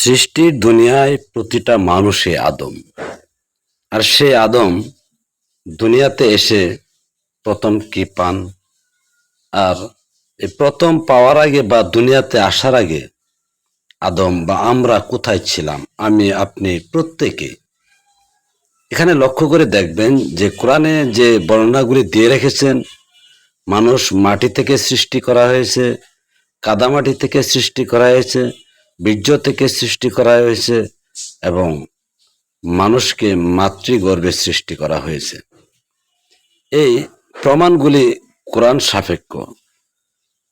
সৃষ্টির দুনিয়ায় প্রতিটা মানুষে আদম। আর সে আদম দুনিয়াতে এসে প্রথম কি পান? আর এই প্রথম পাওয়ার আগে বা দুনিয়াতে আসার আগে আদম বা আমরা কোথায় ছিলাম? আমি, আপনি, প্রত্যেকে। এখানে লক্ষ্য করে দেখবেন যে কোরআনে যে বর্ণনাগুলি দিয়ে রেখেছেন, মানুষ মাটি থেকে সৃষ্টি করা হয়েছে কাদামাটি থেকে সৃষ্টি করা হয়েছে বীর্য থেকে সৃষ্টি করা হয়েছে এবং মানুষকে মাতৃগর্ভে সৃষ্টি করা হয়েছে। এই প্রমাণগুলি কোরআন সাপেক্ষ।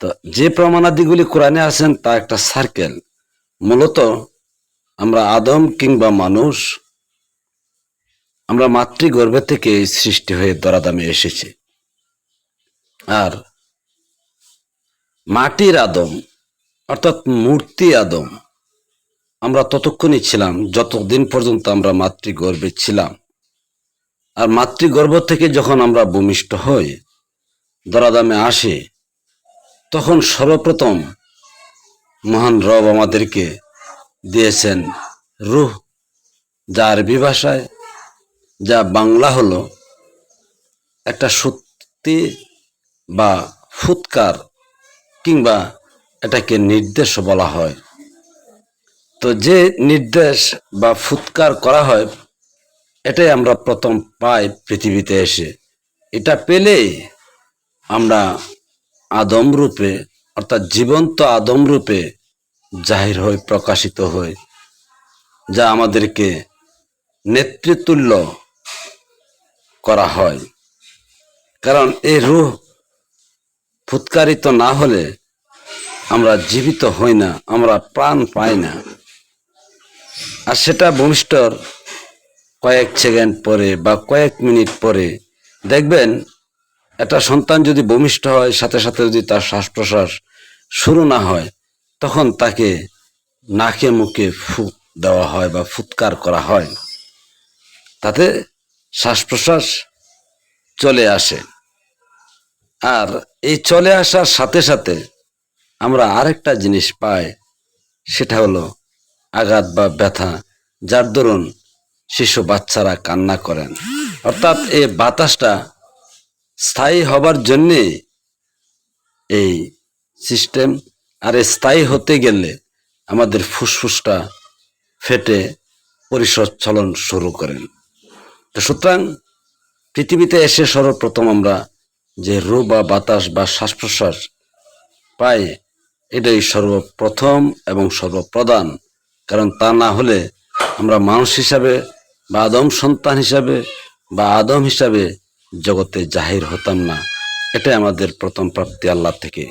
তো যে প্রমাণাদিগুলি কোরআনে আছেন, তা একটা সার্কেল মূলত আমরা আদম কিংবা মানুষ, আমরা মাতৃগর্ভে থেকে সৃষ্টি হয়ে দরাদামে এসেছি। আর মাটির আদম অর্থাৎ মূর্তি আদম। আমরা ততক্ষণই ছিলাম, যতদিন পর্যন্ত আমরা মাতৃগর্ভে ছিলাম। আর মাতৃগর্ভ থেকে যখন আমরা ভূমিষ্ঠ হই, দরাদামে আসে, তখন সর্বপ্রথম মহান রব আমাদেরকে দিয়েছেন রুহ যা আরবি ভাষায় যা বাংলা হলো একটা সত্যি বা ফুৎকার কিংবা এটাকে নির্দেশ বলা হয়। তো যে নির্দেশ বা ফুৎকার করা হয়, এটাই আমরা প্রথম পাই পৃথিবীতে এসে। এটা পেলে আমরা আদম রূপে, অর্থাৎ জীবন্ত আদম রূপে জাহির হয়ে প্রকাশিত হই, যা আমাদেরকে নেতৃতুল্য করা হয়। কারণ এই রূহ ফুৎকারিত না হলে আমরা জীবিত হই না, আমরা প্রাণ পাই না। আর সেটা ভূমিষ্ঠর কয়েক সেকেন্ড পরে বা কয়েক মিনিট পরে, দেখবেন একটা সন্তান যদি ভূমিষ্ঠ হয়, সাথে সাথে যদি তার শ্বাস প্রশ্বাস শুরু না হয়, তখন তাকে নাকে মুখে ফুক দেওয়া হয় বা ফুৎকার করা হয়। তাতে শ্বাস প্রশ্বাস চলে আসে। আর এই চলে আসার সাথে সাথে আমরা আরেকটা জিনিস পাই, সেটা হলো আঘাত বা ব্যথা, যার দরুন শিশু বাচ্চারা কান্না করেন। অর্থাৎ এই বাতাসটা স্থায়ী হবার জন্যে এই সিস্টেম আর স্থায়ী হতে গেলে আমাদের ফুসফুসটা ফেটে পরিসচ্ছলন শুরু করেন। তো সুতরাং পৃথিবীতে এসে সর্বপ্রথম আমরা যে রূপ বা বাতাস বা শ্বাস প্রশ্বাস পাই এটাই সর্বপ্রথম এবং সর্বপ্রধান। কারণ তা না হলে আমরা মানুষ হিসাবে বা আদম সন্তান হিসাবে বা আদম হিসাবে জগতে জাহির হতাম না। এটাই আমাদের প্রথম প্রাপ্তি আল্লাহ থেকে।